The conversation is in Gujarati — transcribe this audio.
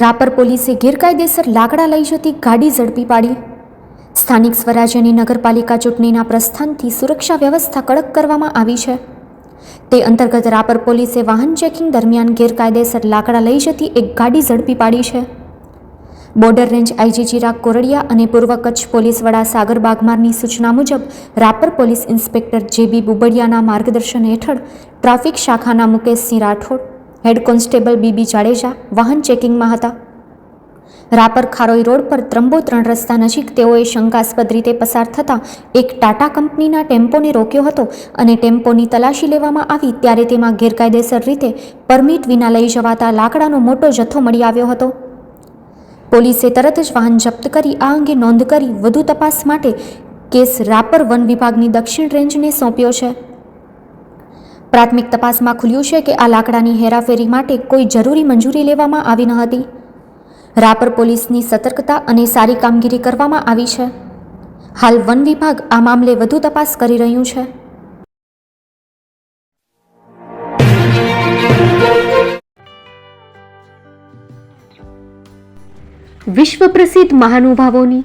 રાપર પોલીસે ગેરકાયદેસર લાકડા લઈ જતી ગાડી ઝડપી પાડી. સ્થાનિક સ્વરાજ્યની નગરપાલિકા ચૂંટણીના પ્રસ્થાનથી સુરક્ષા વ્યવસ્થા કડક કરવામાં આવી છે. તે અંતર્ગત રાપર પોલીસે વાહન ચેકિંગ દરમિયાન ગેરકાયદેસર લાકડા લઈ જતી એક ગાડી ઝડપી પાડી છે. Border range IG Chirag Kordiya અને પૂર્વ કચ્છ પોલીસ વડા સાગર બાગમારની સૂચના મુજબ, રાપર પોલીસ ઇન્સ્પેક્ટર જેબી બુબડિયાના માર્ગદર્શન હેઠળ ટ્રાફિક શાખાના Mukeshsinh Rathod head constable BB Jadeja વાહન ચેકિંગમાં હતા. રાપર ખારોઈ રોડ પર ત્રંબો ત્રણ રસ્તા નજીક તેઓએ શંકાસ્પદ રીતે પસાર થતાં એક ટાટા કંપનીના ટેમ્પોને રોક્યો હતો અને ટેમ્પોની તલાશી લેવામાં આવી ત્યારે તેમાં ગેરકાયદેસર રીતે પરમિટ વિના લઈ જવાતા લાકડાનો મોટો જથ્થો મળી આવ્યો હતો. પોલીસે તરત જ વાહન જપ્ત કરી આ અંગે નોંધ કરી વધુ તપાસ માટે કેસ રાપર વન વિભાગની દક્ષિણ રેન્જને સોંપ્યો છે. પ્રાથમિક તપાસમાં ખુલ્યું છે કે આ લાકડાની હેરાફેરી માટે કોઈ જરૂરી મંજૂરી લેવામાં આવી ન હતી. રાપર પોલીસની સતર્કતા અને સારી કામગીરી કરવામાં આવી છે. હાલ વન વિભાગ આ મામલે વધુ તપાસ કરી રહ્યું છે. વિશ્વ પ્રસિદ્ધ મહાનુભાવોની